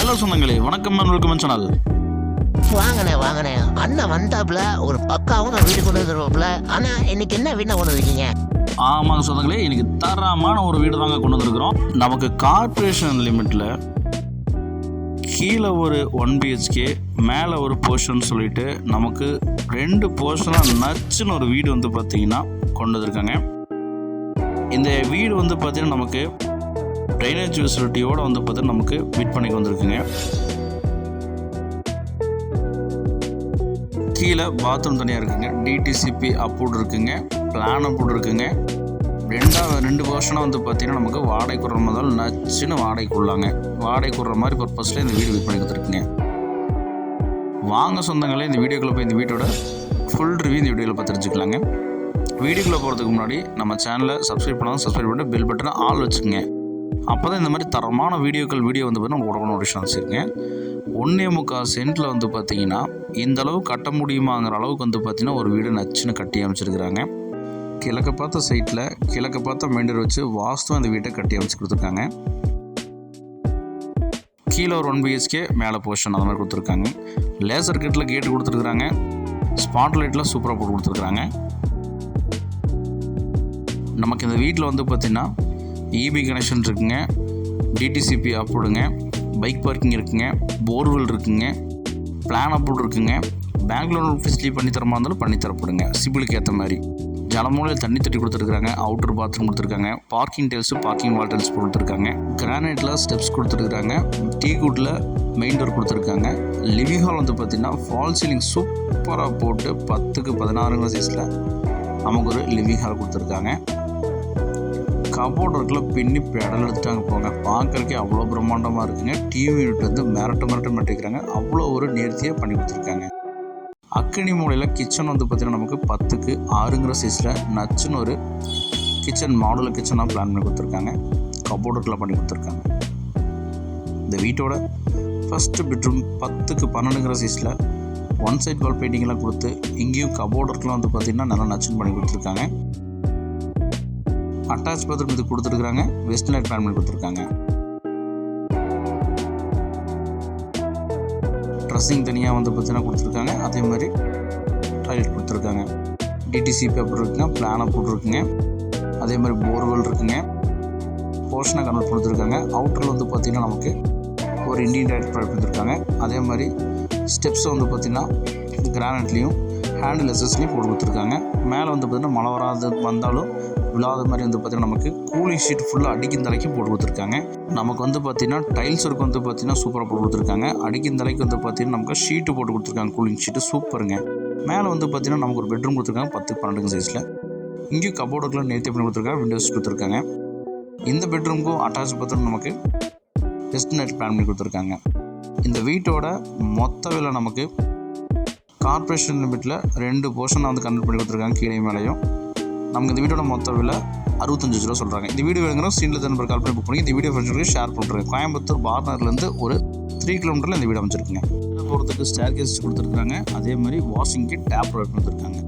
Hello சொந்தங்களே வணக்கம் welcome channel. வாங்கண்ணே வாங்கண்ணே அண்ணன் வந்தாப்புல ஒரு பக்காவும் வீடு கொண்டு வந்துருவாப்புல ஆனா இன்னைக்கு என்ன வீணா கொண்டு வந்திருக்கீங்க? ஆமாங்க சொந்தங்களே இன்னைக்கு தரமான ஒரு வீடு தாங்க கொண்டு வந்திருக்கிறோம். நமக்கு கார்ப்பரேஷன் லிமிட்டில் கீழே ஒரு ஒன் பிஹெச்கே மேலே ஒரு போர்ஷன் சொல்லிட்டு நமக்கு ரெண்டு போர்ஷனாக நச்சுன்னு ஒரு வீடு வந்து பார்த்தீங்கன்னா கொண்டு வந்திருக்காங்க. இந்த வீடு வந்து பார்த்தீங்கன்னா நமக்கு ட்ரைனேஜ் ஃபெசிலிட்டியோடு வந்து பார்த்தீங்கன்னா நமக்கு மீட் பண்ணி வந்திருக்குங்க. கீழே பாத்ரூம் தனியாக இருக்குங்க. டிடிசிபி அப்ரூவ்ட் இருக்குங்க. பிளான் அப்ரூவ்ட் இருக்குங்க. ரெண்டாவது ரெண்டு வருஷனாக வந்து பார்த்தீங்கன்னா நமக்கு வாடகை குடுற முதல் நச்சுன்னு வாடகை கொள்ளாங்க வாடகை குடுற மாதிரி பர்பஸில் இந்த வீடு பண்ணி கொடுத்துருக்குங்க வாங்க சொந்தங்களே இந்த வீடியோக்குள்ளே போய் இந்த வீட்டோட ஃபுல் ரிவ்யூ இந்த வீடியோவில் பார்த்து தெரிஞ்சுக்கலாங்க. வீடியோக்குள்ளே போகிறதுக்கு முன்னாடி நம்ம சேனலை சப்ஸ்கிரைப் பண்ணாலும் சப்ஸ்கிரைப் பண்ணிட்டு பெல் பட்டனை ஆல் வச்சுக்கோங்க. அப்போ தான் இந்த மாதிரி தரமான வீடியோக்கள் வீடியோ வந்து பார்த்தீங்கன்னா உங்களுக்கு உடனே சான்ஸ் வச்சுருக்கேன் ஒன்றே முக்கால் சென்ட்டில் வந்து பார்த்தீங்கன்னா இந்த அளவு கட்ட முடியுமாங்கிற அளவுக்கு வந்து பார்த்திங்கன்னா ஒரு வீடு நச்சுன்னு கட்டி அமைச்சிருக்கிறாங்க. கிழக்க பார்த்த சைட்டில் கிழக்க பார்த்த மெயின்டர் வச்சு வாஸ்து அந்த வீட்டை கட்டி அமைச்சு கொடுத்துருக்காங்க. கீழே ஒரு ஒன் பிஹெச்கே மேலே போர்ஷன் அந்த மாதிரி கொடுத்துருக்காங்க. லேசர் கிட்டில் கேட்டு கொடுத்துருக்குறாங்க. ஸ்பாட் லைட்டில் சூப்பராக போட்டு கொடுத்துருக்குறாங்க. நமக்கு இந்த வீட்டில் வந்து பார்த்திங்கன்னா இபி கனெக்ஷன் இருக்குங்க. டிடிசிபி அப்ரூவ்டுங்க பைக் பார்க்கிங் இருக்குங்க. போர்வெல் இருக்குங்க. பிளான் அப்ரூவ் இருக்குங்க. பேங்க் லோன் ஃபெசிலிட்டி பண்ணி தரமா இருந்தாலும் பண்ணி தரப்படுங்க. சிபிலுக்கு ஏற்ற மாதிரி. ஜலமூலையில் தண்ணி தட்டி கொடுத்துருக்காங்க. அவுட்டர் பாத்ரூம் கொடுத்துருக்காங்க. Parking tiles parking wall tiles கொடுத்துருக்காங்க. கிரானைட்டில் ஸ்டெப்ஸ் கொடுத்துருக்காங்க. டீ குட்டில் மெயின் டோர் கொடுத்துருக்காங்க. லிவிங் ஹால் வந்து பார்த்திங்கன்னா ஃபால் சீலிங் சூப்பராக போட்டு பத்துக்கு பதினாறுங்கிற சைஸில் நமக்கு ஒரு லிவிங் ஹால் கொடுத்துருக்காங்க. கபோர்ட் இருக்குல்ல பின்னி பெடல் எடுத்துட்டாங்க போங்க. பார்க்கறக்கே அவ்வளோ பிரம்மாண்டமாக இருக்குங்க. டிவி யூனிட் வந்து மிரட்ட மிரட்ட மாட்டிக்கிறாங்க அவ்வளோ ஒரு நேர்த்தியாக பண்ணி கொடுத்துருக்காங்க. அக்கினி மூலையில் கிச்சன் வந்து பார்த்திங்கன்னா நமக்கு பத்துக்கு ஆறுங்கிற சைஸில் நச்சுன்னு ஒரு கிச்சன் மாடுலர் கிச்சனாக பிளான் பண்ணி கொடுத்துருக்காங்க. கபோர்ட் பண்ணி கொடுத்துருக்காங்க. இந்த வீட்டோட ஃபஸ்ட்டு பெட்ரூம் பத்துக்கு பன்னெண்டுங்கிற சைஸில் ஒன் சைட் வால் பெயிண்டிங்லாம் கொடுத்து இங்கேயும் கபோர்ட் வந்து பார்த்திங்கன்னா நல்லா நச்சுன்னு பண்ணி கொடுத்துருக்காங்க. அட்டாச் பாத்ரூம் இது கொடுத்துருக்காங்க வெஸ்டர்ன் லைட் கொடுத்துருக்காங்க. ட்ரெஸ்ஸிங் தனியாக வந்து பார்த்தீங்கன்னா கொடுத்துருக்காங்க. அதே மாதிரி டாய்லெட் கொடுத்துருக்காங்க. டிடிசி பேப்பர் இருக்குங்க பிளானை போட்டிருக்குங்க. அதே மாதிரி போர்வெல் இருக்குங்க. போர்ஷனை கன்வெர்ட் கொடுத்துருக்காங்க. அவுட்டரில் வந்து பார்த்திங்கன்னா நமக்கு ஒரு இண்டியன் டாய்லெட் ப்ராடக்ட் கொடுத்துருக்காங்க. அதே மாதிரி ஸ்டெப்ஸ் வந்து பார்த்திங்கன்னா கிரானைட்லேயும் ஹேண்டில் எஸ்எஸ்லேயும் போட்டு கொடுத்துருக்காங்க. மேலே வந்து பார்த்திங்கன்னா மழை வராது வந்தாலும் விழாத மாதிரி வந்து பார்த்திங்கன்னா நமக்கு கூலிங் ஷீட் ஃபுல்லாக அடிக்கும் தலைக்கும் போட்டு கொடுத்துருக்காங்க. நமக்கு வந்து பார்த்திங்கன்னா டைல்ஸ் ஒர்க் வந்து பார்த்திங்கன்னா சூப்பராக போட்டு கொடுத்துருக்காங்க. அடிக்கும் தலைக்கு வந்து பார்த்திங்கன்னா நமக்கு ஷீட்டு போட்டு கொடுத்துருக்காங்க. கூலிங் ஷீட்டு சூப்பருங்க மேலே வந்து பார்த்திங்கன்னா நமக்கு ஒரு பெட்ரூம் கொடுத்துருக்காங்க. பத்து பன்னெண்டுங்க சைஸில் இங்கேயும் கபோர்டுக்குலாம் நேர்த்தி பண்ணி கொடுத்துருக்காங்க. விண்டோஸ் கொடுத்துருக்காங்க. இந்த பெட்ரூமுக்கும் அட்டாச் பாத்ரூம் நமக்கு வெஸ்ட் நைட் பிளான் பண்ணி கொடுத்துருக்காங்க. இந்த வீட்டோட மொத்த விலை நமக்கு கார்ப்பரேஷன் லிமிட்டில் ரெண்டு போர்ஷனை வந்து கன்வெர்ட் பண்ணி கொடுத்துருக்காங்க. கீழே மேலேயும். நமக்கு இந்த வீடியோட மொத்த விலை அறுபத்தஞ்சு ரூபா சொல்கிறாங்க இந்த வீடியோ வேணுங்கிறோம் சீனில் தான் கால் பண்ணி புக் பண்ணி இந்த வீடியோ ஃப்ரெண்ட்ஸ்க்கு ஷேர் பண்ணுறேன் கோயம்புத்தூர் பார்னர்லேருந்து ஒரு த்ரீ கிலோமீட்டரில் இந்த வீடு அமைச்சிருக்குங்க போகிறதுக்கு ஸ்டேர் கேஸ் கொடுத்துருக்காங்க. அதே மாதிரி வாஷிங்க்கு டேப் ப்ரொவைட் கொடுத்துருக்காங்க